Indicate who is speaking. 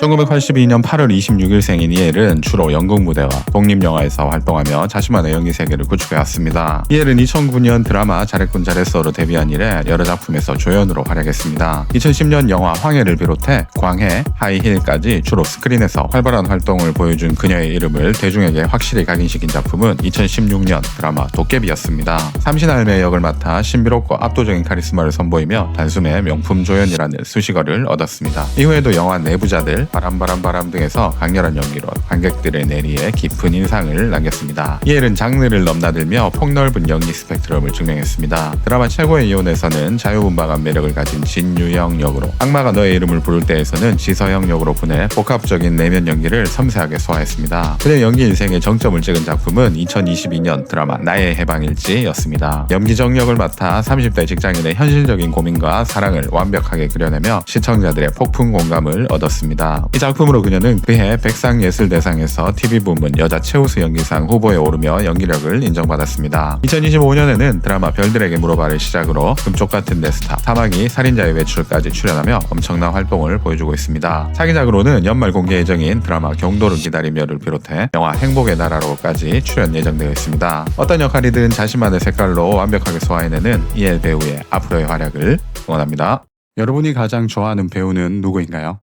Speaker 1: 1982년 8월 26일생인 이엘은 주로 연극 무대와 독립영화에서 활동하며 자신만의 연기 세계를 구축해왔습니다. 이엘은 2009년 드라마 잘했군 잘했어로 데뷔한 이래 여러 작품에서 조연으로 활약했습니다. 2010년 영화 황해를 비롯해 광해, 하이힐까지 주로 스크린에서 활발한 활동을 보여준 그녀의 이름을 대중에게 확실히 각인시킨 작품은 2016년 드라마 도깨비였습니다. 삼신할매 역을 맡아 신비롭고 압도적인 카리스마를 선보이며 단숨에 명품 조연이라는 수식어를 얻었습니다. 이후에도 영화 내부자들, 바람바람 바람 등에서 강렬한 연기로 관객들의 내리에 깊은 인상을 남겼습니다. 이엘은 장르를 넘나들며 폭넓은 연기 스펙트럼을 증명했습니다. 드라마 최고의 이혼에서는 자유분방한 매력을 가진 진유영 역으로 악마가 너의 이름을 부를 때에서는 지서영 역으로 보내 복합적인 내면 연기를 섬세하게 소화했습니다. 그의 연기 인생의 정점을 찍은 작품은 2022년 드라마 나의 해방일지였습니다. 염기정 역을 맡아 30대 직장인의 현실적인 고민과 사랑을 완벽하게 그려내며 시청자들의 폭풍 공감을 얻었습니다. 이 작품으로 그녀는 그해 백상예술대상에서 TV 부문 여자 최우수 연기상 후보에 오르며 연기력을 인정받았습니다. 2025년에는 드라마 별들에게 물어봐를 시작으로 금쪽 같은 내 스타, 사마귀 살인자의 외출까지 출연하며 엄청난 활동을 보여주고 있습니다. 차기작으로는 연말 공개 예정인 드라마 경도를 기다리며를 비롯해 영화 행복의 나라로까지 출연 예정되어 있습니다. 어떤 역할이든 자신만의 색깔로 완벽하게 소화해내는 이엘 배우의 앞으로의 활약을 응원합니다. 여러분이 가장 좋아하는 배우는 누구인가요?